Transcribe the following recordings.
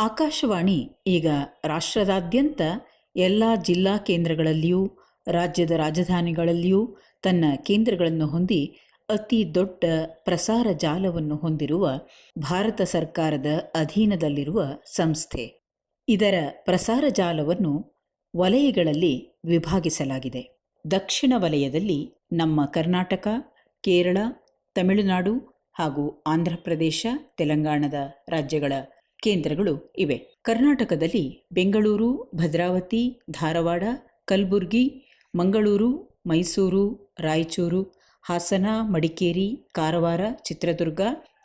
ಆಕಾಶವಾಣಿ ಈಗ ರಾಷ್ಟ್ರದಾದ್ಯಂತ ಎಲ್ಲ ಜಿಲ್ಲಾ ಕೇಂದ್ರಗಳಲ್ಲಿಯೂ, ರಾಜ್ಯದ ರಾಜಧಾನಿಗಳಲ್ಲಿಯೂ ತನ್ನ ಕೇಂದ್ರಗಳನ್ನು ಹೊಂದಿ ಅತಿ ದೊಡ್ಡ ಪ್ರಸಾರ ಜಾಲವನ್ನು ಹೊಂದಿರುವ ಭಾರತ ಸರ್ಕಾರದ ಅಧೀನದಲ್ಲಿರುವ ಸಂಸ್ಥೆ. ಇದರ ಪ್ರಸಾರ ಜಾಲವನ್ನು ವಲಯಗಳಲ್ಲಿ ವಿಭಾಗಿಸಲಾಗಿದೆ. ದಕ್ಷಿಣ ವಲಯದಲ್ಲಿ ನಮ್ಮ ಕರ್ನಾಟಕ, ಕೇರಳ, ತಮಿಳುನಾಡು ಹಾಗೂ ಆಂಧ್ರಪ್ರದೇಶ ತೆಲಂಗಾಣದ ರಾಜ್ಯಗಳ ಕೇಂದ್ರಗಳು ಇವೆ. ಕರ್ನಾಟಕದಲ್ಲಿ ಬೆಂಗಳೂರು, ಭದ್ರಾವತಿ, ಧಾರವಾಡ, ಕಲಬುರ್ಗಿ, ಮಂಗಳೂರು, ಮೈಸೂರು, ರಾಯಚೂರು, ಹಾಸನ, ಮಡಿಕೇರಿ, ಕಾರವಾರ, ಚಿತ್ರದುರ್ಗ,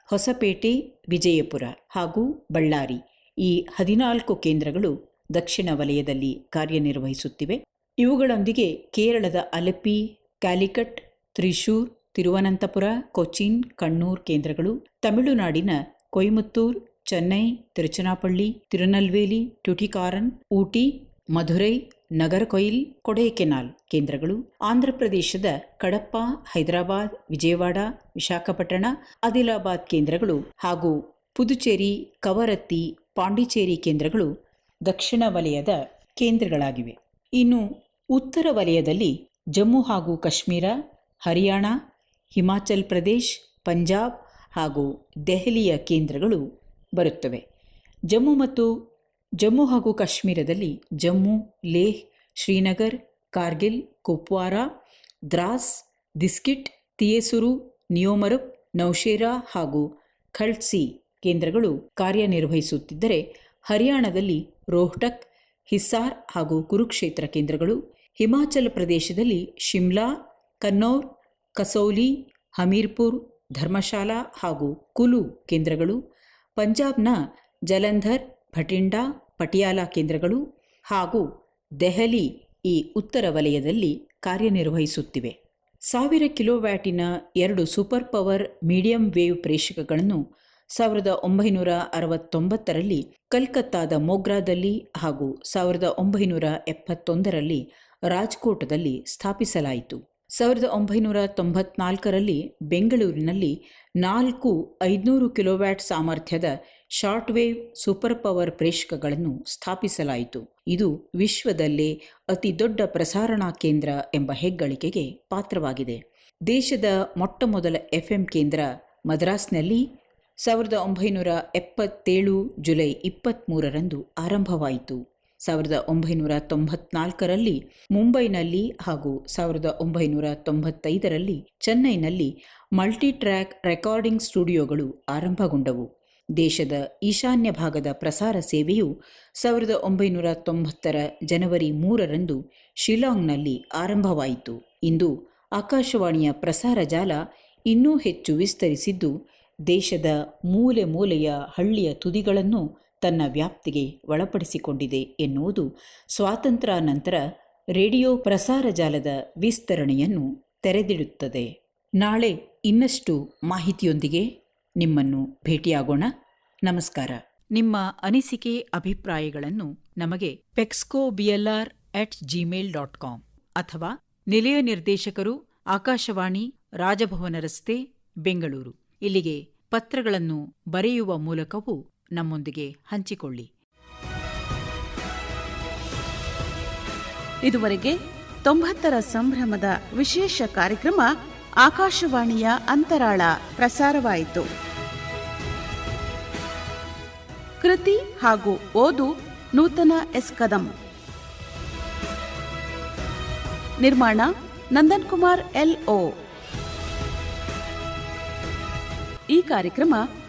ಹೊಸಪೇಟೆ, ವಿಜಯಪುರ ಹಾಗೂ ಬಳ್ಳಾರಿ ಈ ಹದಿನಾಲ್ಕು ಕೇಂದ್ರಗಳು ದಕ್ಷಿಣ ವಲಯದಲ್ಲಿ ಕಾರ್ಯನಿರ್ವಹಿಸುತ್ತಿವೆ. ಇವುಗಳೊಂದಿಗೆ ಕೇರಳದ ಅಲೆಪಿ, ಕ್ಯಾಲಿಕಟ್, ತ್ರಿಶೂರ್, ತಿರುವನಂತಪುರ, ಕೊಚ್ಚಿನ್, ಕಣ್ಣೂರ್ ಕೇಂದ್ರಗಳು, ತಮಿಳುನಾಡಿನ ಕೊಯಮತ್ತೂರ್ ಚೆನ್ನೈ ತಿರುಚನಾಪಳ್ಳಿ ತಿರುನಲ್ವೇಲಿ ಟ್ಯುಟಿಕಾರನ್ ಊಟಿ, ಮಧುರೈ, ನಗರಕೊಯಿಲ್, ಕೊಡೈಕೆನಾಲ್ ಕೇಂದ್ರಗಳು ಆಂಧ್ರಪ್ರದೇಶದ ಕಡಪ್ಪ, ಹೈದರಾಬಾದ್, ವಿಜಯವಾಡ, ವಿಶಾಖಪಟ್ಟಣ, ಆದಿಲಾಬಾದ್ ಕೇಂದ್ರಗಳು ಹಾಗೂ ಪುದುಚೇರಿ, ಕವರತ್ತಿ, ಪಾಂಡಿಚೇರಿ ಕೇಂದ್ರಗಳು ದಕ್ಷಿಣ ವಲಯದ ಕೇಂದ್ರಗಳಾಗಿವೆ. ಇನ್ನು ಉತ್ತರ ವಲಯದಲ್ಲಿ ಜಮ್ಮು ಹಾಗೂ ಕಾಶ್ಮೀರ, ಹರಿಯಾಣ, ಹಿಮಾಚಲ್ ಪ್ರದೇಶ್, ಪಂಜಾಬ್ ಹಾಗೂ ದೆಹಲಿಯ ಕೇಂದ್ರಗಳು ಬರುತ್ತವೆ. ಜಮ್ಮು ಮತ್ತು ಜಮ್ಮು ಹಾಗೂ ಕಾಶ್ಮೀರದಲ್ಲಿ ಜಮ್ಮು, ಲೇಹ್, ಶ್ರೀನಗರ್, ಕಾರ್ಗಿಲ್, ಕುಪ್ವಾರ, ದ್ರಾಸ್, ದಿಸ್ಕಿಟ್, ತಿಯೇಸುರು, ನಿಯೋಮರುಪ್, ನೌಶೇರಾ ಹಾಗೂ ಖಲ್ಸಿ ಕೇಂದ್ರಗಳು ಕಾರ್ಯನಿರ್ವಹಿಸುತ್ತಿದ್ದರೆ ಹರಿಯಾಣದಲ್ಲಿ ರೋಹ್ಟಕ್, ಹಿಸ್ಸಾರ್ ಹಾಗೂ ಕುರುಕ್ಷೇತ್ರ ಕೇಂದ್ರಗಳು, ಹಿಮಾಚಲ ಪ್ರದೇಶದಲ್ಲಿ ಶಿಮ್ಲಾ, ಕನ್ನೌರ್, ಕಸೌಲಿ, ಹಮೀರ್ಪುರ್, ಧರ್ಮಶಾಲಾ ಹಾಗೂ ಕುಲು ಕೇಂದ್ರಗಳು ಪಂಜಾಬ್ನ ಜಲಂಧರ್, ಭಟಿಂಡಾ, ಪಟಿಯಾಲ ಕೇಂದ್ರಗಳು ಹಾಗೂ ದೆಹಲಿ ಈ ಉತ್ತರ ವಲಯದಲ್ಲಿ ಕಾರ್ಯನಿರ್ವಹಿಸುತ್ತಿವೆ. ಸಾವಿರ ಕಿಲೋವ್ಯಾಟಿನ ಎರಡು ಸೂಪರ್ ಪವರ್ ಮೀಡಿಯಂ ವೇವ್ ಪ್ರೇಷಕಗಳನ್ನು ಸಾವಿರದ ಒಂಬೈನೂರ ಅರವತ್ತೊಂಬತ್ತರಲ್ಲಿ ಕಲ್ಕತ್ತಾದ ಮೋಗ್ರಾದಲ್ಲಿ ಹಾಗೂ ಸಾವಿರದ ಒಂಬೈನೂರ ಎಪ್ಪತ್ತೊಂದರಲ್ಲಿ ರಾಜ್ಕೋಟದಲ್ಲಿ ಸ್ಥಾಪಿಸಲಾಯಿತು. ಸಾವಿರದ ಒಂಬೈನೂರ ತೊಂಬತ್ನಾಲ್ಕರಲ್ಲಿ ಬೆಂಗಳೂರಿನಲ್ಲಿ ನಾಲ್ಕು ಐದುನೂರು ಕಿಲೋವ್ಯಾಟ್ ಸಾಮರ್ಥ್ಯದ ಶಾರ್ಟ್ ವೇವ್ ಸೂಪರ್ ಪವರ್ ಪ್ರೇಷಕಗಳನ್ನು ಸ್ಥಾಪಿಸಲಾಯಿತು. ಇದು ವಿಶ್ವದಲ್ಲೇ ಅತಿ ದೊಡ್ಡ ಪ್ರಸಾರಣಾ ಕೇಂದ್ರ ಎಂಬ ಹೆಗ್ಗಳಿಕೆಗೆ ಪಾತ್ರವಾಗಿದೆ. ದೇಶದ ಮೊಟ್ಟಮೊದಲ ಎಫ್ಎಂ ಕೇಂದ್ರ ಮದ್ರಾಸ್ನಲ್ಲಿ ಸಾವಿರದ ಒಂಬೈನೂರ ಎಪ್ಪತ್ತೇಳು ಜುಲೈ ಇಪ್ಪತ್ತ್ಮೂರರಂದು ಆರಂಭವಾಯಿತು. ಸಾವಿರದ ಒಂಬೈನೂರ ತೊಂಬತ್ನಾಲ್ಕರಲ್ಲಿ ಮುಂಬೈನಲ್ಲಿ ಹಾಗೂ ಸಾವಿರದ ಒಂಬೈನೂರ ತೊಂಬತ್ತೈದರಲ್ಲಿ ಚೆನ್ನೈನಲ್ಲಿ ಮಲ್ಟಿಟ್ರ್ಯಾಕ್ ರೆಕಾರ್ಡಿಂಗ್ ಸ್ಟುಡಿಯೋಗಳು ಆರಂಭಗೊಂಡವು. ದೇಶದ ಈಶಾನ್ಯ ಭಾಗದ ಪ್ರಸಾರ ಸೇವೆಯು ಸಾವಿರದ ಒಂಬೈನೂರ ತೊಂಬತ್ತರ ಜನವರಿ ಮೂರರಂದು ಶಿಲಾಂಗ್ನಲ್ಲಿ ಆರಂಭವಾಯಿತು. ಇಂದು ಆಕಾಶವಾಣಿಯ ಪ್ರಸಾರ ಜಾಲ ಇನ್ನೂ ಹೆಚ್ಚು ವಿಸ್ತರಿಸಿದ್ದು ದೇಶದ ಮೂಲೆ ಮೂಲೆಯ ಹಳ್ಳಿಯ ತುದಿಗಳನ್ನು ತನ್ನ ವ್ಯಾಪ್ತಿಗೆ ಒಳಪಡಿಸಿಕೊಂಡಿದೆ ಎನ್ನುವುದು ಸ್ವಾತಂತ್ರ್ಯ ನಂತರ ರೇಡಿಯೋ ಪ್ರಸಾರ ಜಾಲದ ವಿಸ್ತರಣೆಯನ್ನು ತೆರೆದಿಡುತ್ತದೆ. ನಾಳೆ ಇನ್ನಷ್ಟು ಮಾಹಿತಿಯೊಂದಿಗೆ ನಿಮ್ಮನ್ನು ಭೇಟಿಯಾಗೋಣ. ನಮಸ್ಕಾರ. ನಿಮ್ಮ ಅನಿಸಿಕೆ, ಅಭಿಪ್ರಾಯಗಳನ್ನು ನಮಗೆ pexco BLR at Gmail dot com ಅಥವಾ ನಿಲಯ ನಿರ್ದೇಶಕರು, ಆಕಾಶವಾಣಿ, ರಾಜಭವನ ರಸ್ತೆ, ಬೆಂಗಳೂರು. ಇಲ್ಲಿಗೆ ಪತ್ರಗಳನ್ನು ಬರೆಯುವ ಮೂಲಕವೂ ನಮ್ಮೊಂದಿಗೆ ಹಂಚಿಕೊಳ್ಳಿ. ಇದುವರೆಗೆ ತೊಂಬತ್ತರ ಸಂಭ್ರಮದ ವಿಶೇಷ ಕಾರ್ಯಕ್ರಮ ಆಕಾಶವಾಣಿಯ ಅಂತರಾಳ ಪ್ರಸಾರವಾಯಿತು. ಕೃತಿ ಹಾಗೂ ಓದು ನೂತನ ಎಸ್ ಕದಂ. ನಿರ್ಮಾಣ ನಂದನ್ ಕುಮಾರ್ ಎಲ್ ಓ. ಈ ಕಾರ್ಯಕ್ರಮ